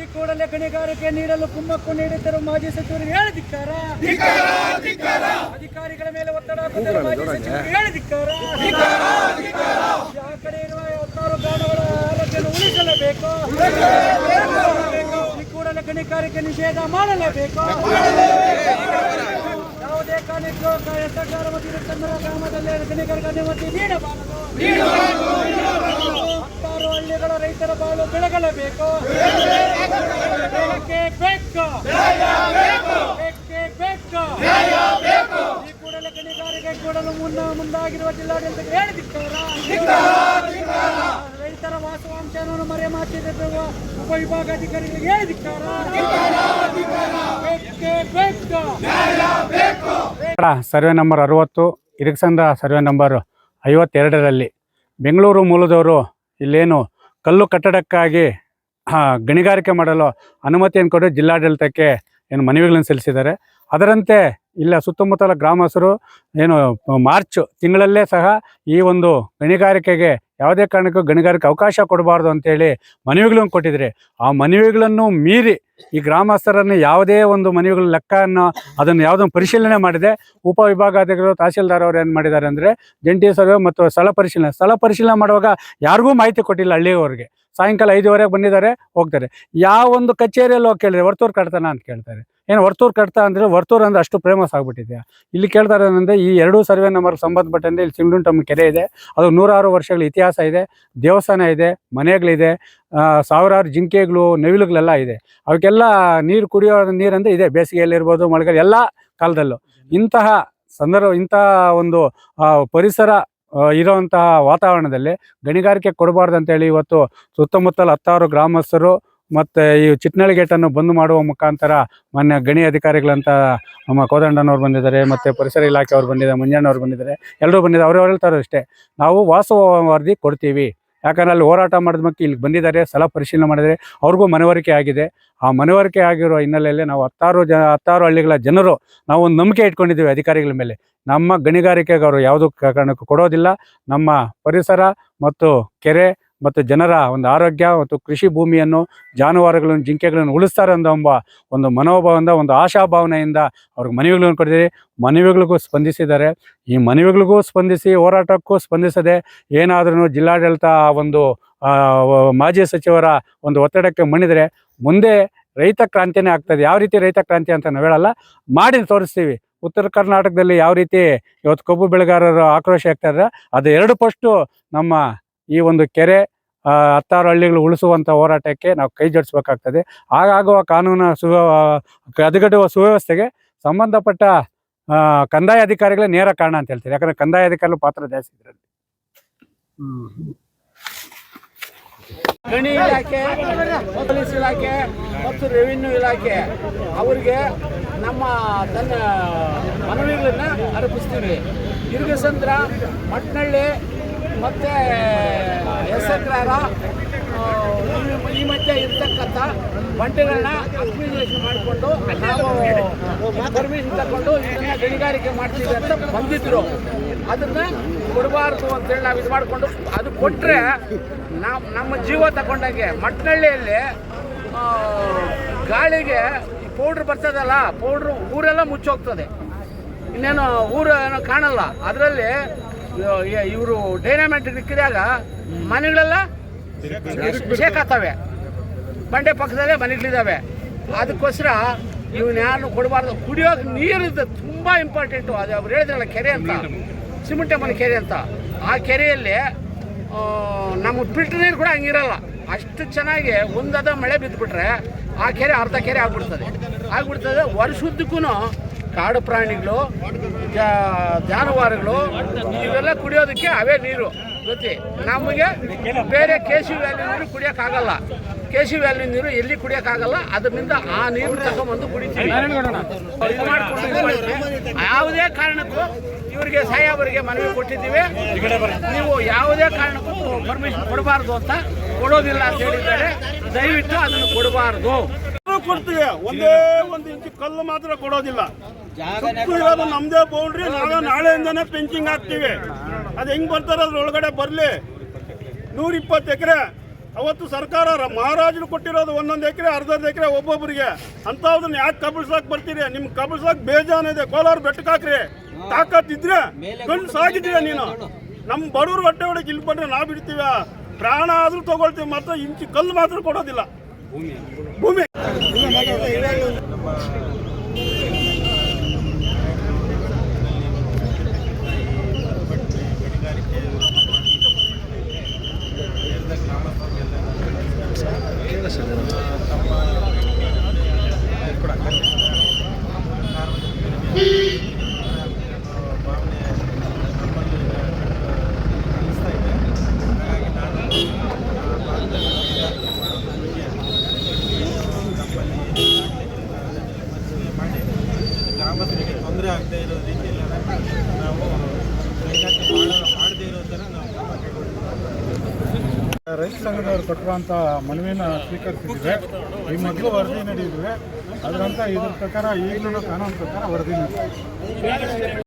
ಈ ಕೂಡಲೇ ಗಣಿಗಾರಿಕೆ ನೀಡಲು ಕುಮ್ಮಕ್ಕು ನೀಡುತ್ತಿರುವ ಮಾಜಿ ಸಚಿವರಿಗೆ ಹೇಳಿದಿಕ್ಕಾರ. ಅಧಿಕಾರಿಗಳ ಮೇಲೆ ಒತ್ತಡ ಹಾಕುತ್ತಿರುವ ಮಾಜಿ ಸಚಿವರಿಗೆ ಹೇಳಿದಿಕ್ಕಾರ. ಆ ಕಡೆ ಇರುವ ಹತ್ತಾರು ಗ್ರಾಮಗಳ ಆರೋಗ್ಯವನ್ನು ಉಳಿಸಲೇಬೇಕು. ಈ ಕೂಡಲೇ ಗಣಿಗಾರಿಕೆ ನಿಷೇಧ ಮಾಡಲೇಬೇಕು. ಯಾವುದೇ ಕಾರಣಕ್ಕೂ ಸರ್ಕಾರ ಮತ್ತು ಚಂದ್ರ ಗ್ರಾಮದಲ್ಲಿ ಗಣಿಗಾರಿಕೆ ಅನುಮತಿ ನೀಡಬಾರದು. ಹತ್ತಾರು ಹಳ್ಳಿಗಳ ರೈತರ ಬಾಳು ಬೆಳಗಲೇಬೇಕು. ಬೇಕೇ ಬೇಕು ಬೇಕೇ ಬೇಕು ಈ ಕೂಡಲೇ ಗಣಿಗಾರಿಕೆ ಕೂಡಲು ಮುನ್ನ ಮುಂದಾಗಿರುವ ಜಿಲ್ಲಾಡಳಿತಕ್ಕೆ ಹೇಳಿದಿಕ್ಕಾರ ರೈತರ ವಾಸವಾಂಶವನ್ನು ಮರೆಮಾಚಿರುವ ಉಪವಿಭಾಗಾಧಿಕಾರಿಗಳಿಗೆ ಹೇಳಿದಿಕ್ಕಾರ ಬೇಕೇ ಬೇಕು ಕನ್ನಡ ಸರ್ವೆ ನಂಬರ್ ಅರವತ್ತು ಇರಿಕ್ಸಂದ ಸರ್ವೆ ನಂಬರ್ ಐವತ್ತೆರಡರಲ್ಲಿ ಬೆಂಗಳೂರು ಮೂಲದವರು ಇಲ್ಲೇನು ಕಲ್ಲು ಕಟ್ಟಡಕ್ಕಾಗಿ ಗಣಿಗಾರಿಕೆ ಮಾಡಲು ಅನುಮತಿಯನ್ನು ಕೊಟ್ಟು ಜಿಲ್ಲಾಡಳಿತಕ್ಕೆ ಏನು ಮನವಿಗಳನ್ನು ಸಲ್ಲಿಸಿದ್ದಾರೆ. ಅದರಂತೆ ಇಲ್ಲ, ಸುತ್ತಮುತ್ತಲ ಗ್ರಾಮಸ್ಥರು ಏನು, ಮಾರ್ಚ್ ತಿಂಗಳಲ್ಲೇ ಸಹ ಈ ಒಂದು ಗಣಿಗಾರಿಕೆಗೆ ಯಾವುದೇ ಕಾರಣಕ್ಕೂ ಗಣಿಗಾರಿಕೆ ಅವಕಾಶ ಕೊಡಬಾರ್ದು ಅಂತೇಳಿ ಮನವಿಗಳನ್ನು ಕೊಟ್ಟಿದ್ರಿ ಆ ಮನವಿಗಳನ್ನು ಮೀರಿ ಈ ಗ್ರಾಮಸ್ಥರನ್ನು ಯಾವುದೇ ಒಂದು ಮನವಿಗಳ ಲೆಕ್ಕವನ್ನು ಅದನ್ನು ಯಾವುದನ್ನು ಪರಿಶೀಲನೆ ಮಾಡಿದೆ. ಉಪವಿಭಾಗಾಧಿಕಾರಿಗಳು ತಹಸೀಲ್ದಾರ್ ಅವರು ಏನು ಮಾಡಿದ್ದಾರೆ ಅಂದರೆ, ಜಂಟಿ ಸರ್ವೆ ಮತ್ತು ಸ್ಥಳ ಪರಿಶೀಲನೆ. ಸ್ಥಳ ಪರಿಶೀಲನೆ ಮಾಡುವಾಗ ಯಾರಿಗೂ ಮಾಹಿತಿ ಕೊಟ್ಟಿಲ್ಲ ಹಳ್ಳಿಯವರಿಗೆ. ಸಾಯಂಕಾಲ ಐದುವರೆಗೆ ಬಂದಿದ್ದಾರೆ, ಹೋಗ್ತಾರೆ. ಯಾವ ಒಂದು ಕಚೇರಿಯಲ್ಲಿ ಹೋಗಿ ಕೇಳಿದ್ರೆ, ವರ್ತೂರು ಕಟ್ತಾನ ಅಂತ ಕೇಳ್ತಾರೆ. ಏನು ವರ್ತೂರು ಕಟ್ತಾ ಅಂದರೆ ವರ್ತೂರು ಅಂದ್ರೆ ಅಷ್ಟು ಫೇಮಸ್ ಆಗಿಬಿಟ್ಟಿದೆ. ಇಲ್ಲಿ ಕೇಳ್ತಾರೆ ಏನಂದರೆ, ಈ ಎರಡೂ ಸರ್ವೆ ನಂಬರ್ ಸಂಬಂಧಪಟ್ಟಂತೆ ಇಲ್ಲಿ ಸಿಂಗ್ಲುಂಟಮ್ಮ ಕೆರೆ ಇದೆ. ಅದು ನೂರಾರು ವರ್ಷಗಳ ಇತಿಹಾಸ ಇದೆ. ದೇವಸ್ಥಾನ ಇದೆ, ಮನೆಗಳಿದೆ ಸಾವಿರಾರು ಜಿಂಕೆಗಳು, ನವಿಲುಗಳೆಲ್ಲ ಇದೆ. ಅವಕ್ಕೆಲ್ಲ ನೀರು ಕುಡಿಯೋ ನೀರಂದರೆ ಇದೆ. ಬೇಸಿಗೆಯಲ್ಲಿ ಇರ್ಬೋದು, ಮಳೆಗಾಲ, ಎಲ್ಲ ಕಾಲದಲ್ಲೂ. ಇಂತಹ ಸಂದರ್ಭ ಇಂತಹ ಒಂದು ಪರಿಸರ ಇರುವಂತಹ ವಾತಾವರಣದಲ್ಲಿ ಗಣಿಗಾರಿಕೆ ಕೊಡಬಾರ್ದು ಅಂತೇಳಿ ಇವತ್ತು ಸುತ್ತಮುತ್ತಲ ಹತ್ತಾರು ಗ್ರಾಮಸ್ಥರು ಮತ್ತು ಈ ಚಿಟ್ನಳ್ಳಿ ಗೇಟನ್ನು ಬಂದ್ ಮಾಡುವ ಮುಖಾಂತರ ಮಾನ್ಯ ಗಣಿ ಅಧಿಕಾರಿಗಳಂತ ನಮ್ಮ ಕೋದಂಡನವ್ರು ಬಂದಿದ್ದಾರೆ, ಮತ್ತು ಪರಿಸರ ಇಲಾಖೆಯವ್ರು ಬಂದಿದ್ದಾರೆ ಮಂಜಣ್ಣವ್ರು ಬಂದಿದ್ದಾರೆ ಎಲ್ಲರೂ ಬಂದಿದ್ದಾರೆ ಅವರವ್ರು ಹೇಳ್ತಾರೋ ಅಷ್ಟೇ. ನಾವು ವಾಸವ ವರದಿ ಕೊಡ್ತೀವಿ. ಯಾಕಂದ್ರೆ ಅಲ್ಲಿ ಹೋರಾಟ ಮಾಡಿದ ಇಲ್ಲಿ ಬಂದಿದ್ದಾರೆ ಸಲ ಪರಿಶೀಲನೆ ಮಾಡಿದರೆ ಅವ್ರಿಗೂ ಮನವರಿಕೆ ಆಗಿದೆ. ಆ ಮನವರಿಕೆ ಆಗಿರೋ ಹಿನ್ನೆಲೆಯಲ್ಲಿ ನಾವು ಹತ್ತಾರು ಜನ ಹತ್ತಾರು ಹಳ್ಳಿಗಳ ಜನರು ನಾವು ಒಂದು ನಂಬಿಕೆ ಇಟ್ಕೊಂಡಿದ್ದೀವಿ ಅಧಿಕಾರಿಗಳ ಮೇಲೆ. ನಮ್ಮ ಗಣಿಗಾರಿಕೆಗೆ ಅವರು ಯಾವುದೂ ಕಾರಣಕ್ಕೂ ಕೊಡೋದಿಲ್ಲ. ನಮ್ಮ ಪರಿಸರ ಮತ್ತು ಕೆರೆ ಮತ್ತು ಜನರ ಒಂದು ಆರೋಗ್ಯ ಮತ್ತು ಕೃಷಿ ಭೂಮಿಯನ್ನು, ಜಾನುವಾರುಗಳನ್ನು, ಜಿಂಕೆಗಳನ್ನು ಉಳಿಸ್ತಾರೆ ಅಂತ ಎಂಬ ಒಂದು ಮನೋಭಾವದಿಂದ, ಒಂದು ಆಶಾಭಾವನೆಯಿಂದ ಅವ್ರಿಗೆ ಮನವಿಗಳನ್ನು ಕೊಟ್ಟಿದ್ದೀರಿ. ಮನವಿಗಳಿಗೂ ಸ್ಪಂದಿಸಿದ್ದಾರೆ. ಈ ಮನವಿಗಳಿಗೂ ಸ್ಪಂದಿಸಿ, ಹೋರಾಟಕ್ಕೂ ಸ್ಪಂದಿಸದೆ ಏನಾದ್ರೂ ಜಿಲ್ಲಾಡಳಿತ ಒಂದು ಮಾಜಿ ಸಚಿವರ ಒಂದು ಒತ್ತಡಕ್ಕೆ ಮಣಿದರೆ ಮುಂದೆ ರೈತ ಕ್ರಾಂತಿನೇ ಆಗ್ತದೆ. ಯಾವ ರೀತಿ ರೈತ ಕ್ರಾಂತಿ ಅಂತ ನಾವು ಹೇಳಲ್ಲ. ಮಾಡಿ ತೋರಿಸ್ತೀವಿ. ಉತ್ತರ ಕರ್ನಾಟಕದಲ್ಲಿ ಯಾವ ರೀತಿ ಇವತ್ತು ಕಬ್ಬು ಬೆಳೆಗಾರರು ಆಕ್ರೋಶ ಆಗ್ತಾರೆ ಅದು ಎರಡು ಪಷ್ಟು ನಮ್ಮ ಈ ಒಂದು ಕೆರೆ ಹತ್ತಾರು ಹಳ್ಳಿಗಳು ಉಳಿಸುವಂಥ ಹೋರಾಟಕ್ಕೆ ನಾವು ಕೈ ಜೋಡಿಸ್ಬೇಕಾಗ್ತದೆ. ಆಗಾಗುವ ಕಾನೂನು ಸುವ್ಯ, ಹದಗೆಡುವ ಸುವ್ಯವಸ್ಥೆಗೆ ಸಂಬಂಧಪಟ್ಟ ಕಂದಾಯ ಅಧಿಕಾರಿಗಳೇ ನೇರ ಕಾರಣ ಅಂತ ಹೇಳ್ತಾರೆ. ಯಾಕಂದ್ರೆ ಕಂದಾಯ ಅಧಿಕಾರಿಗಳು ಪಾತ್ರ ಜಾಸ್ತಿ ಇದ್ರಲ್ಲಿ. ಗಣಿ ಇಲಾಖೆ, ಪೊಲೀಸ್ ಇಲಾಖೆ ಮತ್ತು ರೆವಿನ್ಯೂ ಇಲಾಖೆ ಅವರಿಗೆ ನಮ್ಮ ತನ್ನ ಮನವಿಗಳನ್ನ ಅರ್ಪಿಸ್ತೀವಿ. ಇರುಗಸಂದ್ರ ಮಟ್ನಳ್ಳಿ ಮತ್ತು ಎಸ್ಎಕ್ರಾರ ಈ ಮಧ್ಯೆ ಇರ್ತಕ್ಕಂಥ ಬಂಡೆಗಳನ್ನ ಅಕ್ವಿಜೇಷನ್ ಮಾಡಿಕೊಂಡು ನಾವು ಪರ್ಮಿಷನ್ ತಗೊಂಡು ಇದನ್ನ ಗಣಿಗಾರಿಕೆ ಮಾಡ್ತೀವಿ ಅಂತ ಬಂದಿದ್ರು. ಅದನ್ನ ಕೊಡಬಾರ್ದು ಅಂತೇಳಿ ನಾವು ಇದು ಮಾಡಿಕೊಂಡು, ಅದು ಕೊಟ್ಟರೆ ನಾವು ನಮ್ಮ ಜೀವ ತಗೊಂಡಂಗೆ ಮಟ್ನಳ್ಳಿಯಲ್ಲಿ ಗಾಳಿಗೆ ಈ ಪೌಡ್ರ್ ಬರ್ತದಲ್ಲ ಪೌಡ್ರು ಊರೆಲ್ಲ ಮುಚ್ಚೋಗ್ತದೆ. ಇನ್ನೇನು ಊರು ಏನೋ ಕಾಣಲ್ಲ. ಅದರಲ್ಲಿ ಇವರು ಡೈನಾಮೆಂಟ್ ಇಕ್ಕಿದಾಗ ಮನೆಗಳೆಲ್ಲ ಶೇಕಾಗ್ತವೆ. ಬಂಡೆ ಪಕ್ಕದಲ್ಲೇ ಮನೆಗಳಿದ್ದಾವೆ. ಅದಕ್ಕೋಸ್ಕರ ಇವನ್ನ ಯಾರನ್ನು ಕೊಡಬಾರ್ದು. ಕುಡಿಯೋಕೆ ನೀರು ತುಂಬ ಇಂಪಾರ್ಟೆಂಟು ಅದು ಅವ್ರು ಹೇಳಿದ್ರಲ್ಲ, ಕೆರೆ ಅಂತ. ಸಿಮೆಂಟಮ್ಮನ ಕೆರೆ ಅಂತ. ಆ ಕೆರೆಯಲ್ಲಿ ನಮ್ಮ ಫಿಲ್ಟರ್ ನೀರು ಕೂಡ ಹಂಗಿರಲ್ಲ. ಅಷ್ಟು ಚೆನ್ನಾಗಿ ಒಂದದ ಮಳೆ ಬಿದ್ದುಬಿಟ್ರೆ ಆ ಕೆರೆ ಅರ್ಧ ಕೆರೆ ಆಗ್ಬಿಡ್ತದೆ. ಆಗ್ಬಿಡ್ತದೆ. ವರ್ಷುದ್ದಕ್ಕೂ ಕಾಡು ಪ್ರಾಣಿಗಳು ಜಾನುವಾರುಗಳು, ಇವೆಲ್ಲ ಕುಡಿಯೋದಕ್ಕೆ ಅವೇ ನೀರು. ಗೊತ್ತಿ? ನಮಗೆ ಬೇರೆ ಕೆ ಸಿ ವ್ಯಾಲಿ ನೀರು ಕುಡಿಯೋಕ್ಕಾಗಲ್ಲ. ಕೆ ಸಿ ವ್ಯಾಲಿ ನೀರು ಎಲ್ಲಿ ಕುಡಿಯೋಕ್ಕಾಗಲ್ಲ? ಅದರಿಂದ ಆ ನೀರು ತಗೊಂಬಂದು ಕುಡಿತೀವಿ. ಯಾವುದೇ ಕಾರಣಕ್ಕೂ ಇವರಿಗೆ ಸಾಹೇಬರಿಗೆ ಮನವಿ ಕೊಟ್ಟಿದ್ದೀವಿ. ನೀವು ಯಾವುದೇ ಕಾರಣಕ್ಕೂ ಪರ್ಮಿಷನ್ ಕೊಡಬಾರ್ದು ಅಂತ ಕೊಡೋದಿಲ್ಲ ಅಂತ ಹೇಳಿದ್ದಾರೆ. ದಯವಿಟ್ಟು ಅದನ್ನು ಕೊಡಬಾರ್ದು. ಕೊಡ್ತೀವಿ. ಒಂದೇ ಒಂದು ಇಂಚು ಕಲ್ಲು ಮಾತ್ರ ಕೊಡೋದಿಲ್ಲ. ಇರೋದು ನಮ್ದೇ ಬೌಂಡ್ರಿ ನಾವೇ ನಾಳೆಯಿಂದನೇ ಪೆಂಚಿಂಗ್ ಹಾಕ್ತೀವಿ. ಅದು ಹೆಂಗ್ ಬರ್ತಾರ ಅದ್ರೊಳಗಡೆ ಬರ್ಲಿ. ನೂರ ಇಪ್ಪತ್ತು ಎಕರೆ ಅವತ್ತು ಸರ್ಕಾರ ಮಹಾರಾಜರು ಕೊಟ್ಟಿರೋದು ಒಂದೊಂದು ಎಕರೆ ಅರ್ಧರ್ಧ ಎಕರೆ ಒಬ್ಬೊಬ್ಬರಿಗೆ ಅಂತವ್ದನ್ನ ಯಾಕೆ ಕಬಳ್ಸಕ್ ಬರ್ತೀರಿ? ನಿಮ್ ಕಬಳಿಸಕ್ ಬೇಜಾನಿದೆ ಕೋಲಾರ ಬೆಟ್ಟಕ್ಕೆ ಹಾಕ್ರಿ. ತಾಕತ್ ಇದ್ರೆ ಗಂಡು ಸಾಗಿದ್ದೀಯ ನೀನು? ನಮ್ಮ ಬಡವ್ರ ಹೊಟ್ಟೆ ಒಳಗೆ ಇಲ್ಲಿ ಬಂದ್ರೆ ನಾವು ಬಿಡ್ತೀವ? ಪ್ರಾಣ ಆದ್ರೂ ತಗೊಳ್ತೀವಿ ಮಾತ್ರ ಇಂಚಿ ಕಲ್ಲು ಮಾತ್ರ ಕೊಡೋದಿಲ್ಲ. ಭೂಮಿ. ರೈತ ಸಂಘದವರು ಕೊಟ್ಟಿರುವಂಥ ಮನವಿನ ಸ್ವೀಕರಿಸಿದ್ದೇವೆ ಈ ಮೊದಲು ವರದಿ ನಡೆದಿದೆ ಅದರಂತ ಇದ್ರ ಪ್ರಕಾರ ಈಗಲೂ ಕಾನೂನು ಪ್ರಕಾರ ವರದಿ ನಡೆದಿದೆ